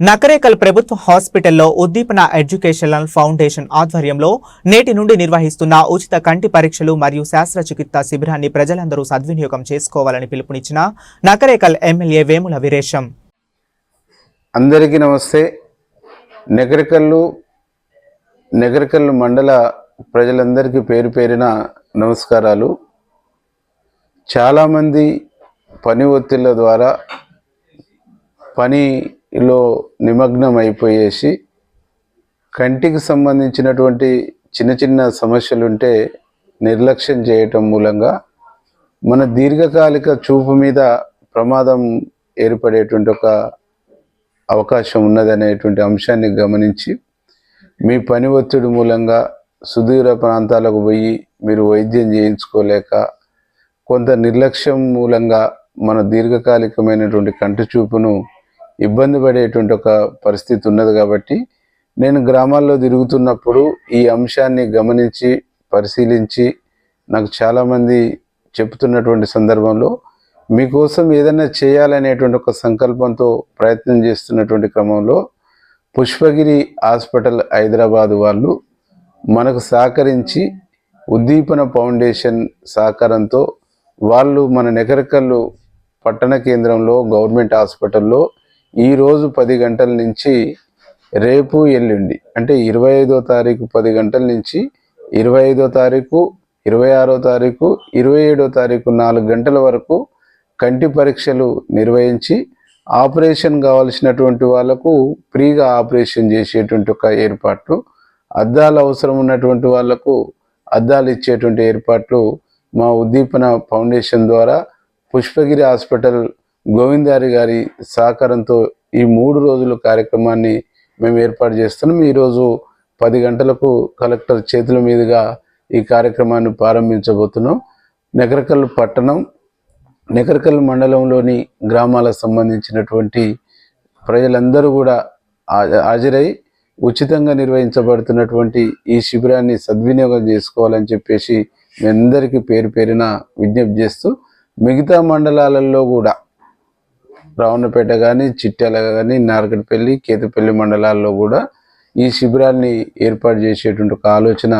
నకరేకల్ ప్రభుత్వ హాస్పిటల్లో ఉద్దీపన ఎడ్యుకేషనల్ ఫౌండేషన్ ఆధ్వర్యంలో నేటి నుండి నిర్వహిస్తున్న ఉచిత కంటి పరీక్షలు మరియు శాస్త్రచికిత్స శిబిరాన్ని ప్రజలందరూ సద్వినియోగం చేసుకోవాలని పిలుపునిచ్చిన నకరేకల్ ఎమ్మెల్యే వేముల వీరేశం. అందరికీ నమస్తే. నెగరికల్లు నెగరికల్లు మండల ప్రజలందరికీ పేరు పేరిన నమస్కారాలు. చాలామంది పని ఒత్తిళ్ళ ద్వారా పని లో నిమగ్నం అయిపోయేసి కంటికి సంబంధించినటువంటి చిన్న చిన్న సమస్యలు ఉంటే నిర్లక్ష్యం చేయటం మూలంగా మన దీర్ఘకాలిక చూపు మీద ప్రమాదం ఏర్పడేటువంటి ఒక అవకాశం ఉన్నదనేటువంటి అంశాన్ని గమనించి మీ పని ఒత్తిడి మూలంగా సుదూర ప్రాంతాలకు పోయి మీరు వైద్యం చేయించుకోలేక కొంత నిర్లక్ష్యం మూలంగా మన దీర్ఘకాలికమైనటువంటి కంటి చూపును ఇబ్బంది పడేటువంటి ఒక పరిస్థితి ఉన్నది కాబట్టి నేను గ్రామాల్లో తిరుగుతున్నప్పుడు ఈ అంశాన్ని గమనించి పరిశీలించి నాకు చాలామంది చెప్తున్నటువంటి సందర్భంలో మీకోసం ఏదైనా చేయాలనేటువంటి ఒక సంకల్పంతో ప్రయత్నం చేస్తున్నటువంటి క్రమంలో పుష్పగిరి హాస్పిటల్ హైదరాబాద్ వాళ్ళు మనకు సహకరించి ఉద్దీపన ఫౌండేషన్ సహకారంతో వాళ్ళు మన నెకరకల్లు పట్టణ కేంద్రంలో గవర్నమెంట్ హాస్పిటల్లో ఈరోజు పది గంటల నుంచి రేపు ఎల్లుండి అంటే ఇరవై ఐదో తారీఖు పది గంటల నుంచి ఇరవై ఐదో తారీఖు ఇరవై ఆరో తారీఖు ఇరవై ఏడో తారీఖు నాలుగు గంటల వరకు కంటి పరీక్షలు నిర్వహించి ఆపరేషన్ కావాల్సినటువంటి వాళ్ళకు ఫ్రీగా ఆపరేషన్ చేసేటువంటి ఒక ఏర్పాట్లు అద్దాలు అవసరం ఉన్నటువంటి వాళ్ళకు అద్దాలు ఇచ్చేటువంటి ఏర్పాట్లు మా ఉద్దీపన ఫౌండేషన్ ద్వారా పుష్పగిరి హాస్పిటల్ గోవిందారి గారి సహకారంతో ఈ మూడు రోజుల కార్యక్రమాన్ని మేము ఏర్పాటు చేస్తున్నాం. ఈరోజు పది గంటలకు కలెక్టర్ చేతుల మీదుగా ఈ కార్యక్రమాన్ని ప్రారంభించబోతున్నాం. నగరకల్ పట్టణం నెకరకల్ మండలంలోని గ్రామాలకు సంబంధించినటువంటి ప్రజలందరూ కూడా హాజరై ఉచితంగా నిర్వహించబడుతున్నటువంటి ఈ శిబిరాన్ని సద్వినియోగం చేసుకోవాలని చెప్పేసి మీ అందరికీ పేరు పేరున విజ్ఞప్తి చేస్తూ మిగతా మండలాలలో కూడా రావణపేట కానీ చిట్యాల కానీ నారకటిపల్లి కేతుపల్లి మండలాల్లో కూడా ఈ శిబిరాన్ని ఏర్పాటు చేసేటువంటి ఒక ఆలోచన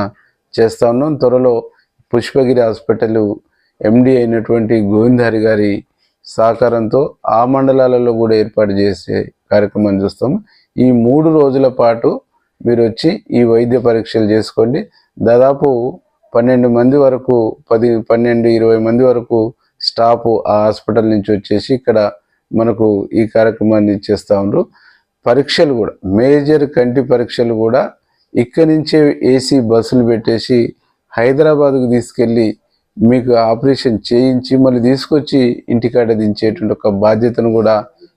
చేస్తా ఉన్నాం. త్వరలో పుష్పగిరి హాస్పిటల్ ఎండి అయినటువంటి గోవిందహరి గారి సహకారంతో ఆ మండలాలలో కూడా ఏర్పాటు చేసే కార్యక్రమం చూస్తాం. ఈ మూడు రోజుల పాటు మీరు వచ్చి ఈ వైద్య పరీక్షలు చేసుకోండి. దాదాపు పన్నెండు మంది వరకు పది పన్నెండు ఇరవై మంది వరకు స్టాఫ్ ఆ హాస్పిటల్ నుంచి వచ్చేసి ఇక్కడ మనకు ఈ కార్యక్రమాన్ని చేస్తూ ఉన్నారు పరీక్షలు కూడా మేజర్ కంటి పరీక్షలు కూడా ఇక్కడి నుంచే ఏసీ బస్సులు పెట్టేసి హైదరాబాద్కు తీసుకెళ్ళి మీకు ఆపరేషన్ చేయించి మళ్ళీ తీసుకొచ్చి ఇంటికాడ దించేటువంటి ఒక బాధ్యతను కూడా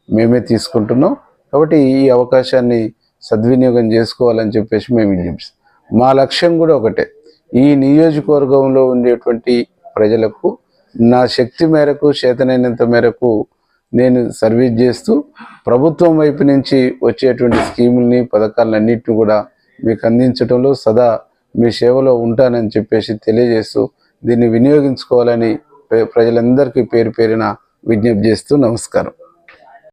మేమే తీసుకుంటున్నాం. కాబట్టి ఈ అవకాశాన్ని సద్వినియోగం చేసుకోవాలని చెప్పేసి మేము విజ్ఞప్తిస్తాం మా లక్ష్యం కూడా ఒకటే ఈ నియోజకవర్గంలో ఉండేటువంటి ప్రజలకు నా శక్తి మేరకు చేతనైనంత మేరకు నేను సర్వీస్ చేస్తూ ప్రభుత్వం వైపు నుంచి వచ్చేటువంటి స్కీముల్ని పథకాలన్నింటినీ కూడా మీకు అందించడంలో సదా మీ సేవలో ఉంటానని చెప్పేసి తెలియజేస్తూ దీన్ని వినియోగించుకోవాలని ప్ర- ప్రజలందరికీ పేరు పేరిన విజ్ఞప్తి చేస్తూ నమస్కారం.